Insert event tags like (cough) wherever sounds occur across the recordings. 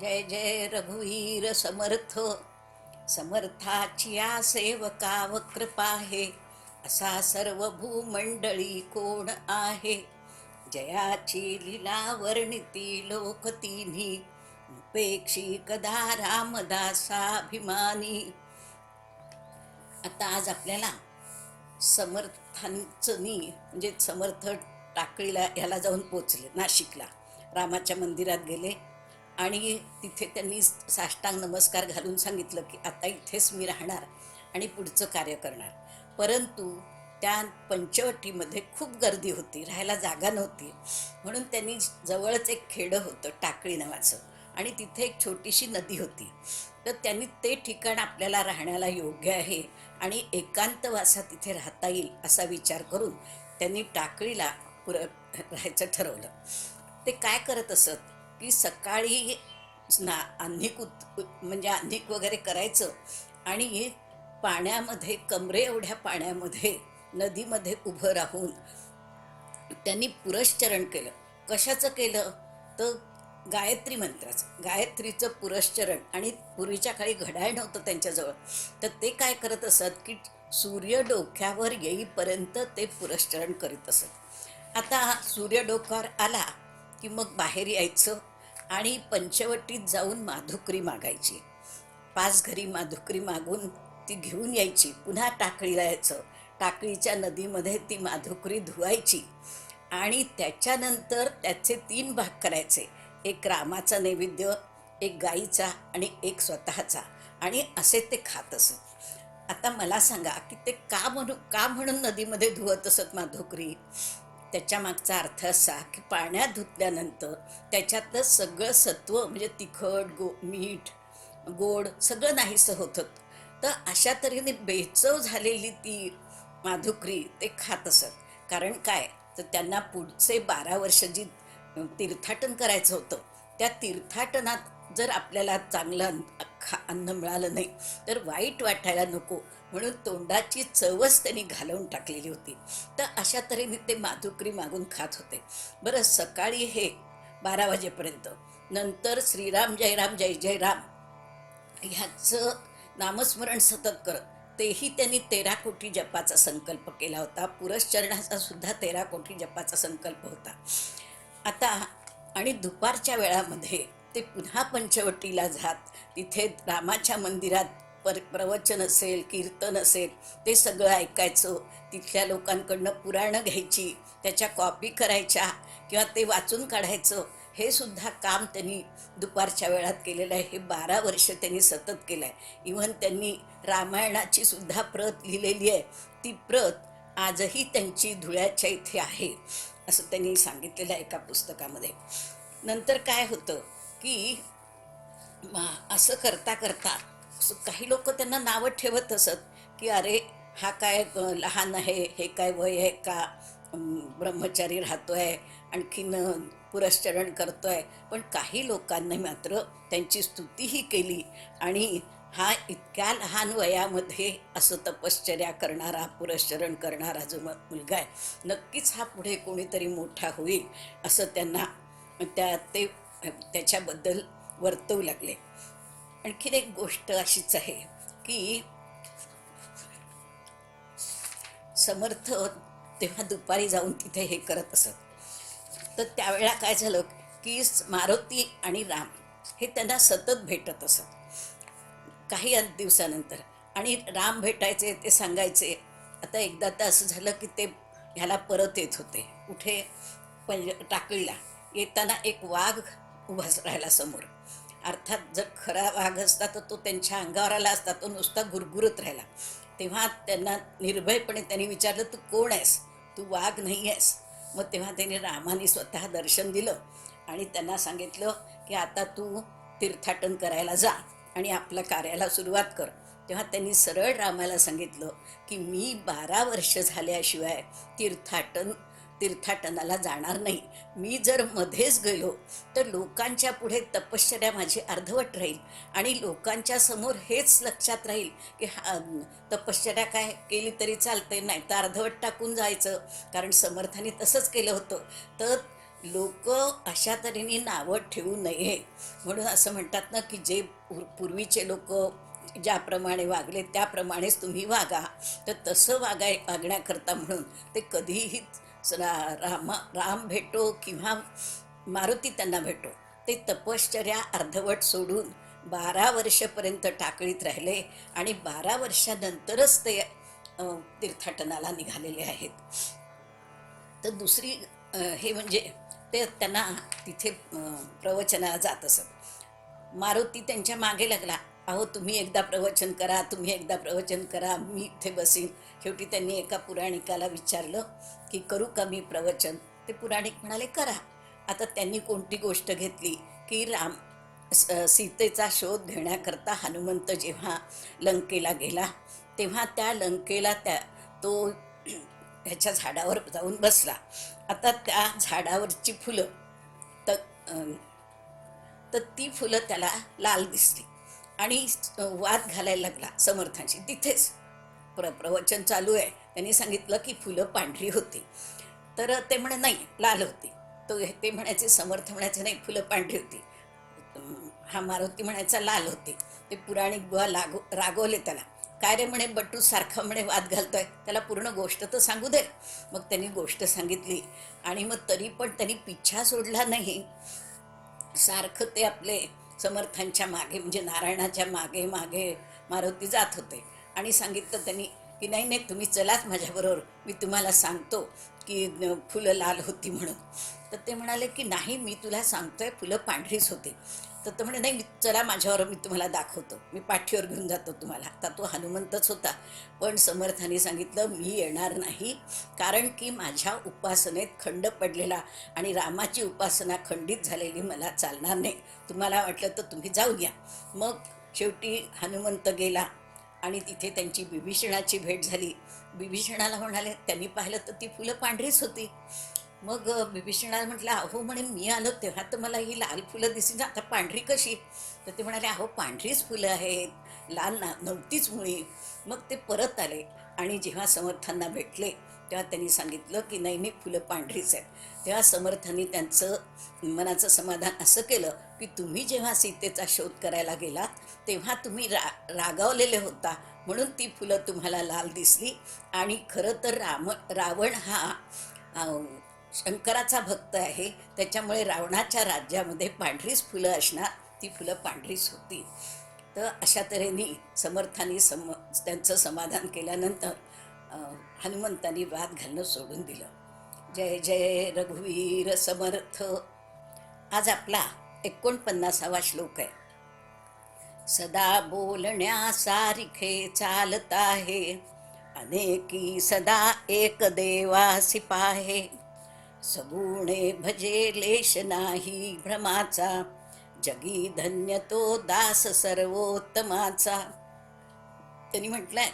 जय जय रघुवीर समर्थ. समर्थाची या सेवकाव कृपा आहे. असा सर्व भूमंडळी कोण आहे? जयाची लिला वर्णिती लोक तिन्ही. उपेक्षी कदा रामदासाभिमानी? आता आज आपल्याला समर्थांचनी म्हणजे समर्थ टाकळीला ह्याला जाऊन पोचले नाशिकला. रामाच्या मंदिरात गेले. आणि तिथे त्यांनी साष्टांग नमस्कार घालून सांगितलं की आता इथेच मी राहणार आणि पुढचं कार्य करणार. परंतु त्या पंचवटीमध्ये खूप गर्दी होती राहायला जागा नव्हती. म्हणून त्यांनी जवळच एक खेडं होतं टाकळी नावाचं. आणि तिथे एक छोटीशी नदी होती. तर त्यांनी ते ठिकाण आपल्याला राहण्याला योग्य आहे आणि एकांतवासा तिथे राहता येईल असा विचार करून त्यांनी टाकळीला पुर राहायचं ठरवलं. ते काय करत असत? की सकाळी स्ना आन्निक उत् म्हणजे आन्निक वगैरे करायचं आणि पाण्यामध्ये कमरे एवढ्या पाण्यामध्ये नदीमध्ये उभं राहून त्यांनी पुरश्चरण केलं. कशाचं केलं? तर गायत्री मंत्राचं. गायत्रीचं पुरश्चरण आणि पूर्वीच्या काळी घड्याळ नव्हतं त्यांच्याजवळ. तर ते काय करत असत की सूर्य डोक्यावर येईपर्यंत ते पुरश्चरण करीत असत. आता सूर्य डोक्यावर आला की मग बाहेर यायचं आणि पंचवटीत जाऊन माधुकरी मागायची. पाच घरी माधुकरी मागून ती घेऊन यायची. पुन्हा टाकळीला यायचं. टाकळीच्या नदीमध्ये ती माधुकरी धुवायची आणि त्याच्यानंतर त्याचे तीन भाग करायचे. एक रामाचा नैवेद्य एक गाईचा आणि एक स्वतःचा. आणि असे ते खात असत. आता मला सांगा की ते का म्हणू का म्हणून नदीमध्ये धुवत असत माधुकरी? त्याच्या मागचा अर्थ असा की पाण्यात धुतल्यानंतर त्याच्यातलं सगळं सत्व म्हणजे तिखट गो मीठ गोड सगळं नाहीसं होतं. तर अशा तऱ्हेने बेचव झालेली ती माधुकरी ते खात असत. कारण काय? तर त्यांना पुढचे बारा वर्ष जी तीर्थाटन करायचं होतं त्या तीर्थाटनात जर आपल्याला चांगलं अन्न अन्न मिळालं नाही तर वाईट वाटायला नको. म्हणून तोंडाची चवच त्यांनी घालवून टाकलेली होती. तर अशा तऱ्हेने ते माधुकरी मागून खात होते. बरं सकाळी हे बारा वाजेपर्यंत. नंतर श्रीराम जयराम जय जयराम ह्याचं नामस्मरण सतत करत तेही त्यांनी तेरा कोटी जपाचा संकल्प केला होता. पुरस्चरणाचा सुद्धा तेरा कोटी जपाचा संकल्प होता. आता आणि दुपारच्या वेळामध्ये ते पुन्हा पंचवटीला जात. तिथे रामाच्या मंदिरात पर प्रवचन असेल कीर्तन असेल ते सगळं ऐकायचं. तिथल्या लोकांकडनं पुराणं घ्यायची त्याच्या कॉपी करायच्या किंवा ते वाचून काढायचं. हे सुद्धा काम त्यांनी दुपारच्या वेळात केलेलं आहे. हे बारा वर्ष त्यांनी सतत केलं आहे इव्हन त्यांनी रामायणाची सुद्धा प्रत लिहिलेली आहे. ती प्रत आजही त्यांची धुळ्याच्या इथे आहे. असं त्यांनी सांगितलेलं आहे एका पुस्तकामध्ये. नंतर काय होतं की असं करता करता काही लोक त्यांना नावं ठेवत असत की अरे हा काय लहान आहे हे काय वय आहे का? ब्रह्मचारी राहतो आहे आणखीन पुरश्चरण आहे पण काही लोकांनी मात्र त्यांची स्तुतीही केली आणि हा इतक्या लहान वयामध्ये असं तपश्चर्या करणारा पुरश्चरण करणारा जो मुलगा आहे नक्कीच हा पुढे कोणीतरी मोठा होईल असं त्यांना त्या ते त्याच्याबद्दल वर्तवू लागले. आणखीन एक गोष्ट अशीच आहे की समर्थ तेव्हा दुपारी जाऊन तिथे हे करत असत. तर त्यावेळेला काय झालं की मारुती आणि राम हे त्यांना सतत भेटत असत. काही दिवसानंतर. आणि राम भेटायचे ते सांगायचे. आता एकदा तर असं झालं की ते ह्याला परत येत होते. कुठे पण टाकळीला. येताना एक वाघ उभा राहिला समोर. अर्थात जर खरा वाघ असता तर तो त्यांच्या अंगावर आला असता. तो नुसता गुरगुरत राहिला. तेव्हा त्यांना निर्भयपणे त्यांनी विचारलं तू कोण आहेस? तू वाघ नाही आहेस. मग तेव्हा त्यांनी रामाने स्वतः दर्शन दिलं. आणि त्यांना सांगितलं की आता तू तीर्थाटन करायला जा. आणि आपल्या कार्याला सुरुवात कर. तेव्हा त्यांनी सरळ रामाला सांगितलं की मी बारा वर्ष झाल्याशिवाय तीर्थाटन तीर्थाटनाला जाणार नाही. मी जर मध्येच गेलो तर लोकांच्या पुढे तपश्चर्या माझी अर्धवट राहील आणि लोकांच्या समोर हेच लक्षात राहील की हा तपश्चर्या काय केली तरी चालते नाही तर अर्धवट टाकून जायचं. कारण समर्थाने तसंच केलं होतं. तर लोक अशा तऱ्हेने नावं ठेवू नये. म्हणून असं म्हणतात ना की जे पूर्वीचे लोक ज्याप्रमाणे वागले त्याप्रमाणेच तुम्ही वागा. तर तसं वागाय वागण्याकरता म्हणून ते कधीही रा- रामा राम भेटो किंवा मारुती त्यांना भेटो. ते तपश्चर्या अर्धवट सोडून बारा वर्षपर्यंत टाकळीत राहिले आणि बारा वर्षानंतरच ते तीर्थाटनाला निघालेले आहेत. तर दुसरी हे म्हणजे ते त्यांना तिथे प्रवचनाला जात असत. मारुती त्यांच्या मागे लागला. अहो तुम्ही एकदा प्रवचन करा तुम्ही एकदा प्रवचन करा मी इथे बसीन. शेवटी त्यांनी एका पुराणिकाला विचारलं की करू का मी प्रवचन? ते पुराणिक म्हणाले करा. आता त्यांनी कोणती गोष्ट घेतली की राम स- सीतेचा शोध घेण्याकरता हनुमंत जेव्हा लंकेला गेला तेव्हा त्या लंकेला त्या तो ह्याच्या झाडावर जाऊन बसला. आता त्या झाडावरची फुलं तर तर ती फुलं त्याला लाल दिसली आणि वाद घालायला लागला समर्थांशी. तिथेच प्र प्रवचन चालू आहे. त्यांनी सांगितलं की फुलं पांढरी होती. तर ते म्हणे नाही लाल होती. तो ते म्हणायचे समर्थ म्हणायचे नाही फुलं पांढरी होती. हा मारुती म्हणायचा लाल होती. ते पुराणिक बुवा लागो रागवले त्याला. काय रे म्हणे बट्टू सारखा म्हणे वाद घालतोय. त्याला पूर्ण गोष्ट तर सांगू दे. मग त्यांनी गोष्ट सांगितली. आणि मग तरी पण त्यांनी पिच्छा सोडला नाही. सारखं ते आपले समर्थांच्या मागे म्हणजे नारायणाच्या मागे मागे मारुती जात होते. आणि सांगितलं त्यांनी की नाही नाही तुम्ही चलाच माझ्याबरोबर. मी तुम्हाला सांगतो की फुलं लाल होती म्हणून. तर ते म्हणाले की नाही मी तुला सांगतोय फुलं पांढरीच होती. तर तो म्हणे नाही मी चला माझ्यावर मी तुम्हाला दाखवतो. मी पाठीवर घेऊन जातो तुम्हाला. आता तो हनुमंतच होता. पण समर्थाने सांगितलं मी येणार नाही. कारण की माझ्या उपासनेत खंड पडलेला आणि रामाची उपासना खंडित झालेली मला चालणार नाही. तुम्हाला वाटलं तर तुम्ही जाऊ घ्या मग शेवटी हनुमंत गेला आणि तिथे त्यांची बिभीषणाची भेट झाली. बिभीषणाला म्हणाले त्यांनी पाहिलं तर ती फुलं पांढरीच होती. मग विभीषणाला म्हटलं अहो म्हणे मी आलो तेव्हा तर मला ही लाल फुलं दिसली. ना आता पांढरी कशी? तर ते म्हणाले अहो पांढरीच फुलं आहेत. लाल ना नव्हतीच मुळी. मग ते परत आले आणि जेव्हा समर्थांना भेटले तेव्हा त्यांनी सांगितलं की नाही नाही फुलं पांढरीच आहेत. तेव्हा समर्थांनी त्यांचं मनाचं समाधान असं केलं की तुम्ही जेव्हा सीतेचा शोध करायला गेलात तेव्हा तुम्ही रा रागावलेले होता. म्हणून ती फुलं तुम्हाला लाल दिसली. आणि खरं तर राम रावण हा शंकराचा भक्त आहे. त्याच्यामुळे रावणाच्या राज्यामध्ये पांढरीच फुलं असणार. ती फुलं पांढरीच होती. तर अशा तऱ्हेने समर्थांनी सम त्यांचं समाधान केल्यानंतर हनुमंतांनी वाद घालणं सोडून दिलं. जय जय रघुवीर समर्थ. आज आपला एकोणपन्नासावा श्लोक आहे. सदा बोलण्यासारखे चालत आहे. अनेकी सदा एक देवा सिपाहे सगुणे भजे लेश नाही भ्रमाचा जगी धन्य तो दास सर्वोत्तमाचा. त्यांनी म्हटलंय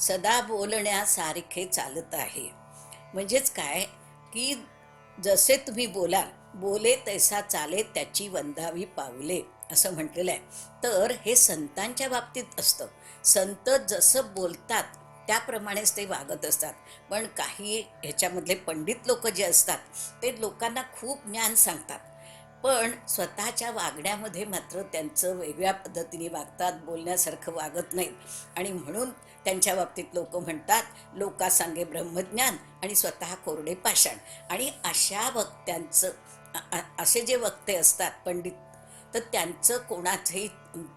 सदा बोलण्यासारखे चालत आहे. म्हणजेच काय? की जसे तुम्ही बोलाल बोले तैसा चाले त्याची वंदावी पावले असं म्हटलेलं आहे तर हे संतांच्या बाबतीत असतं. संत जसं बोलतात त्याप्रमाणेच ते वागत असतात. पण काही ह्याच्यामधले पंडित लोक जे असतात ते लोकांना खूप ज्ञान सांगतात. पण स्वतःच्या वागण्यामध्ये मात्र त्यांचं वेगळ्या पद्धतीने वागतात बोलण्यासारखं वागत नाहीत. आणि म्हणून त्यांच्या बाबतीत लोक म्हणतात लोका सांगे ब्रह्मज्ञान आणि स्वतः कोरडे पाषाण. आणि अशा वक्त्यांचं असे जे वक्ते असतात पंडित तर त्यांचं कोणाचंही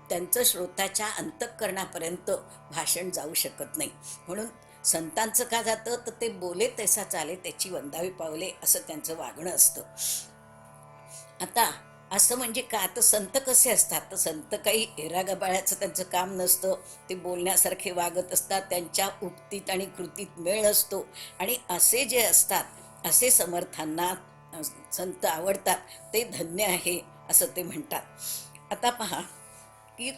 त्यांचं श्रोताच्या अंतःकरणापर्यंत भाषण जाऊ शकत नाही. म्हणून संतांचं का जातं? तर ते बोले तसा चाले त्याची वंदावी पावले असं त्यांचं वागणं असतं. आता असं म्हणजे का? तर संत कसे असतात? तर संत काही हेरा गबाळ्याचं त्यांचं काम नसतं. ते बोलण्यासारखे वागत असतात. त्यांच्या उक्तीत आणि कृतीत मेळ असतो. आणि असे जे असतात असे समर्थांना संत आवडतात. ते धन्य आहे. असं ते म्हणतात. आता पहा की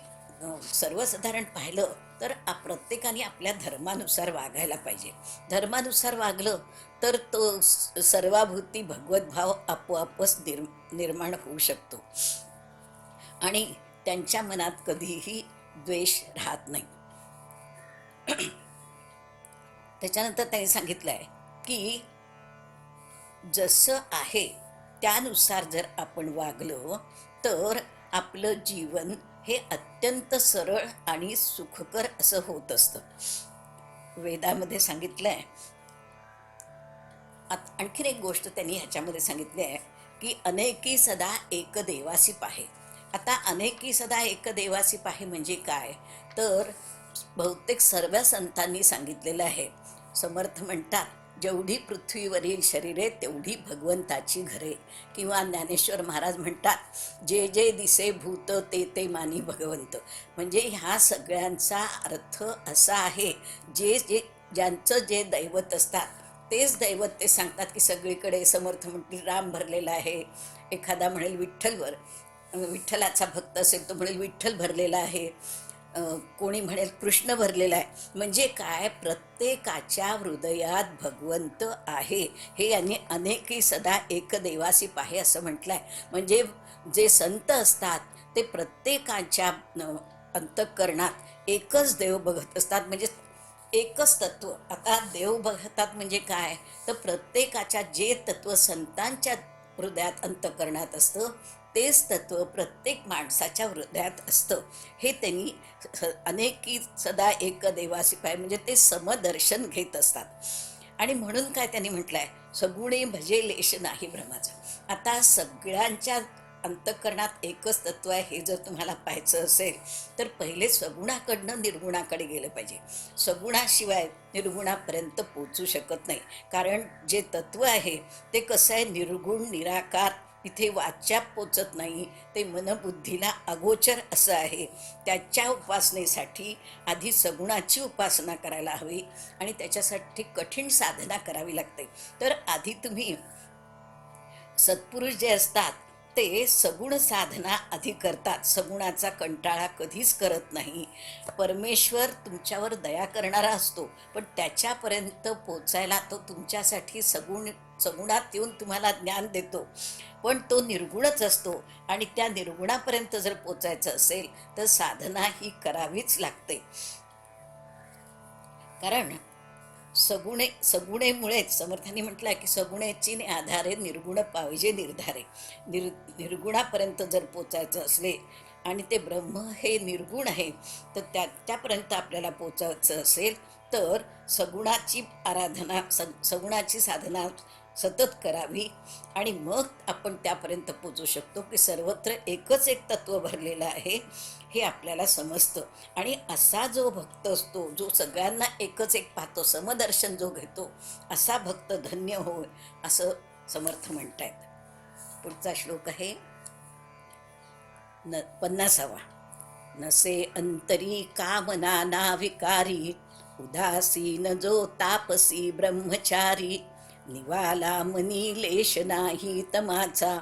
सर्वसाधारण पाहिलं तर प्रत्येकाने आपल्या धर्मानुसार वागायला पाहिजे. धर्मानुसार वागलं तर तो सर्वाभूती भगवतभाव आपोआपच निर् निर्माण होऊ शकतो. आणि त्यांच्या मनात कधीही द्वेष राहत नाही. त्याच्यानंतर त्यांनी सांगितलं आहे की जसं आहे त्यानुसार जर आपण वागलो तर आपलं जीवन हे अत्यंत सरळ आणि सुखकर असं होत असतं. वेदामध्ये सांगितलं आहे आणखीन एक गोष्ट त्यांनी ह्याच्यामध्ये सांगितली आहे की अनेकी सदा एक देवासी पाहे आता अनेकी सदा एक देवासी पाहे म्हणजे काय? तर बहुतेक सर्व संतांनी सांगितलेलं आहे. समर्थ म्हणतात जेवढी पृथ्वीवरील शरीरे तेवढी भगवंताची घरे. किंवा ज्ञानेश्वर महाराज म्हणतात जे जे दिसे भूत ते ते मानी भगवंत. म्हणजे ह्या सगळ्यांचा अर्थ असा आहे जे जे ज्यांचं जे दैवत असतात तेच दैवत ते सांगतात की सगळीकडे समर्थ म्हणतील राम भरलेला आहे. एखादा म्हणेल विठ्ठलवर विठ्ठलाचा भक्त असेल तो म्हणेल विठ्ठल भरलेला आहे. कोणी म्हणेल कृष्ण भरलेला आहे. म्हणजे काय? प्रत्येकाच्या हृदयात भगवंत आहे. हे यांनी अनेकही सदा एक देवासी पाहे असं म्हटलं आहे म्हणजे जे संत असतात ते प्रत्येकाच्या अंतःकरणात एकच देव बघत असतात. म्हणजे एकच तत्व. आता देव बघतात म्हणजे काय? तर प्रत्येकाच्या जे तत्व संतांच्या हृदयात अंतकरणात असतं तेच तत्व प्रत्येक माणसाच्या हृदयात असतं. हे त्यांनी अनेकी सदा एक देवासी पाय म्हणजे ते समदर्शन घेत असतात. आणि म्हणून काय त्यांनी म्हटलं आहे सगुणे भजे लेश नाही भ्रमाचा आता सगळ्यांच्या अंतःकरणात एकच तत्व आहे हे जर तुम्हाला पाहायचं असेल तर पहिले सगुणाकडनं निर्गुणाकडे गेलं पाहिजे. सगुणाशिवाय निर्गुणापर्यंत पोचू शकत नाही. कारण जे तत्व आहे ते कसं आहे? निर्गुण निराकार तिथे वाच्याप पोचत नाही. ते मनबुद्धीला अगोचर असं आहे. त्याच्या उपासनेसाठी आधी सगुणाची उपासना करायला हवी आणि त्याच्यासाठी कठीण साधना करावी लागते. तर आधी तुम्ही सत्पुरुष जे असतात ते सगुण साधना आधी करतात. सगुणाचा कंटाळा कधीच करत नाही. परमेश्वर तुमच्यावर दया करणारा असतो. पण त्याच्यापर्यंत पोचायला तो तुमच्यासाठी सगुण सगुणात येऊन तुम्हाला ज्ञान देतो. पण तो निर्गुणच असतो आणि त्या निर्गुणापर्यंत जर पोचायचं असेल तर साधना ही करावीच लागते. कारण सगुणे सगुणेमुळेच समर्थांनी म्हटलं की सगुणेची आधारे निर्गुण पाहिजे निर्धारे. निर निर्गुणापर्यंत जर पोचायचं असले आणि ते ब्रह्म हे निर्गुण आहे तर त्या त्यापर्यंत आपल्याला पोचायचं असेल तर सगुणाची आराधना स सगुणाची साधना सतत करावी आणि मग आपण त्यापर्यंत पोचू शकतो की सर्वत्र एकच एक तत्व भरलेलं आहे हे आपल्याला समजतं. आणि असा जो भक्त असतो जो सगळ्यांना एकच एक पाहतो समदर्शन जो घेतो असा भक्त धन्य होय असं समर्थ म्हणतायत. पुढचा श्लोक आहे न पन्नासावा. नसे अंतरी कामना ना विकारी उदासीन जो तापसी ब्रह्मचारी निवाला मनी लेश नाही तमाचा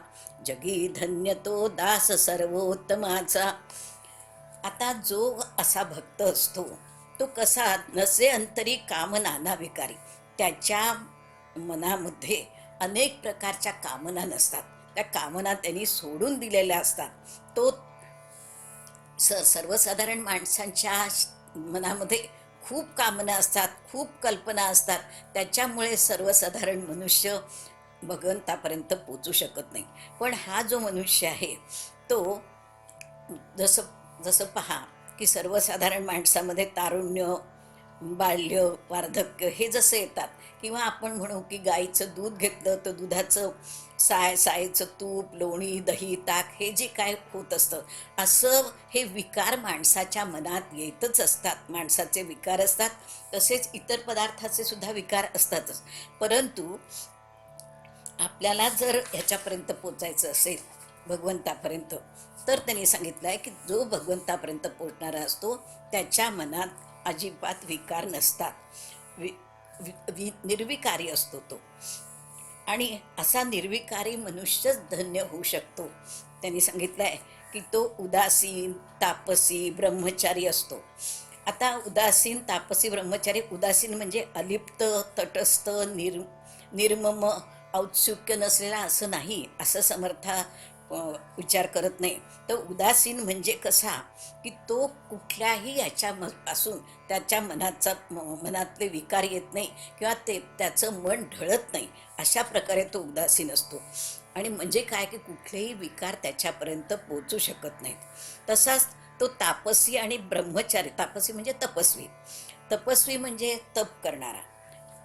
जगी धन्य तो दास सर्वोत्तमाचा. आता जो असा भक्त असतो तो कसा नसे अंतरी कामना ना विकारी त्याच्या मनामध्ये अनेक प्रकारच्या कामना नसतात. त्या कामना त्यांनी सोडून दिलेल्या असतात. तो स सर्वसाधारण माणसांच्या मनामध्ये खूप कामना असतात खूप कल्पना असतात. त्याच्यामुळे सर्वसाधारण मनुष्य भगवंतापर्यंत पोचू शकत नाही. पण हा जो मनुष्य आहे तो जसं जसं पहा की सर्वसाधारण माणसामध्ये तारुण्य बाल्य वार्धक्य हे जसं येतात. किंवा आपण म्हणू की गाईचं दूध घेतलं तर दुधाचं साय सायचं तूप लोणी दही ताक हे जे काय होत असतं असं हे विकार माणसाच्या मनात येतच असतात. माणसाचे विकार असतात तसेच इतर पदार्थाचे सुद्धा विकार असतातच. परंतु आपल्याला जर ह्याच्यापर्यंत पोचायचं असेल भगवंतापर्यंत तर त्यांनी सांगितलं आहे की जो भगवंतापर्यंत पोचणारा असतो त्याच्या मनात अजिबात विकार नसतात. वि वि- वि निर्विकारी असतो तो. आणि असा निर्विकारी मनुष्यच धन्य होऊ शकतो. त्यांनी सांगितलं आहे की तो उदासीन तापसी ब्रह्मचारी असतो. आता उदासीन तापसी ब्रह्मचारी उदासीन म्हणजे अलिप्त तटस्थ निर निर्मम औत्सुक्य नसलेला असं नाही. असं समर्था विचार करत नाही. तर उदासीन म्हणजे कसा? की तो कुठल्याही याच्या पासून त्याच्या मनाचा मनातले विकार येत नाही किंवा ते त्याचं मन ढळत नाही अशा प्रकारे तो उदासीन असतो. आणि म्हणजे काय? की कुठलेही विकार त्याच्यापर्यंत पोचू शकत नाहीत. तसाच तो तापसी आणि ब्रह्मचारी तापसी म्हणजे तपस्वी. तपस्वी म्हणजे तप करणारा.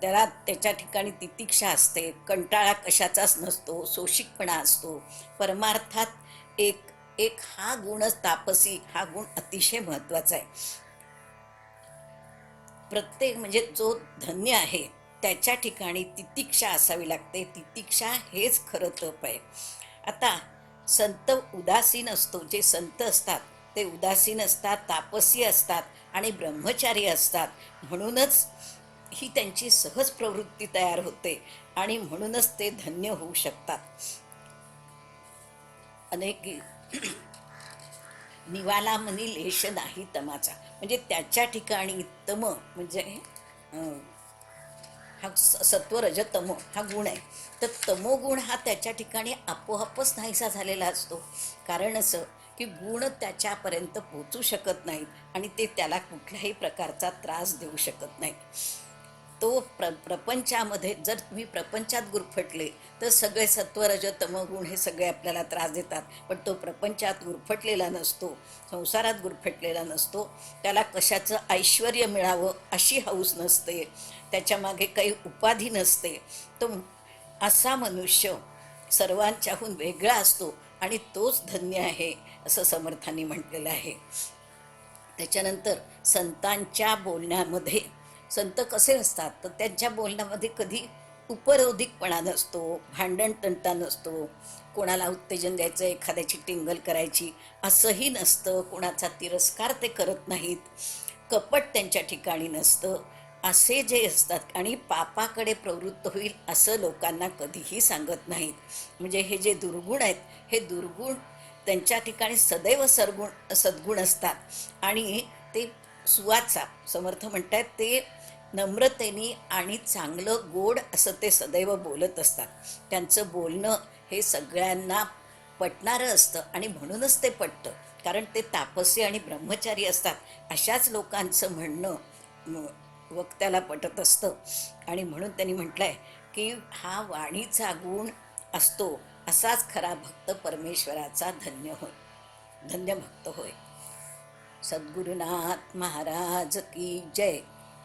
त्याला त्याच्या ठिकाणी तितिक्षा असते कंटाळा कशाचाच नसतो सोशिकपणा असतो. परमार्थात एक एक हा गुणच तापसी हा गुण अतिशय महत्त्वाचा आहे. प्रत्येक म्हणजे जो धन्य आहे त्याच्या ठिकाणी तितिक्षा असावी लागते. तितिक्षा हेच खरं तप आहे. आता संत उदासीन असतो जे संत असतात ते उदासीन असतात तापसी असतात आणि ब्रह्मचारी असतात. म्हणूनच ही त्यांची सहज प्रवृत्ती तयार होते आणि म्हणूनच ते धन्य होऊ शकतात. अनेक (clears throat) निवाला म्हणी लेश नाही तमाचा. म्हणजे त्याच्या ठिकाणी तम म्हणजे हा स- सत्व हा गुण आहे. तर तमोगुण हा त्याच्या ठिकाणी आपोआपच नाहीसा झालेला असतो. कारण असं की गुण त्याच्यापर्यंत पोचू शकत नाहीत आणि ते त्याला कुठल्याही प्रकारचा त्रास देऊ शकत नाहीत. तो प्र प्रपंचामध्ये जर तुम्ही प्रपंचात गुरफटले तर सगळे सत्वरज तमगुण हे सगळे आपल्याला त्रास देतात. पण तो प्रपंचात गुरफटलेला नसतो संसारात गुरफटलेला नसतो त्याला कशाचं ऐश्वर मिळावं अशी हौस नसते त्याच्यामागे काही उपाधी नसते. तो असा मनुष्य सर्वांच्याहून वेगळा असतो आणि तोच धन्य आहे असं समर्थांनी म्हटलेलं आहे. त्याच्यानंतर संतांच्या बोलण्यामध्ये संत कसे असतात? तर त्यांच्या बोलण्यामध्ये कधी उपरोधिकपणा नसतो भांडण तंटा नसतो कोणाला उत्तेजन द्यायचं एखाद्याची टिंगल करायची असंही नसतं. कोणाचा तिरस्कार ते करत नाहीत. कपट त्यांच्या ठिकाणी नसतं. असे जे असतात आणि पापाकडे प्रवृत्त होईल असं लोकांना कधीही सांगत नाहीत. म्हणजे हे जे दुर्गुण आहेत हे दुर्गुण त्यांच्या ठिकाणी सदैव सरगुण सद्गुण असतात. आणि ते सुवाचा समर्थ म्हणतात ते नम्रतेने आणि चांगलं गोड असं ते सदैव बोलत असतात. त्यांचं बोलणं हे सगळ्यांना पटणारं असतं आणि म्हणूनच ते पटतं. कारण ते तापसी आणि ब्रह्मचारी असतात. अशाच लोकांचं म्हणणं वक्त्याला पटत असतं. आणि म्हणून त्यांनी म्हटलं आहे की हा वाणीचा गुण असतो असाच खरा भक्त परमेश्वराचा धन्य होय धन्य भक्त होय. सद्गुरुनाथ महाराज की जय.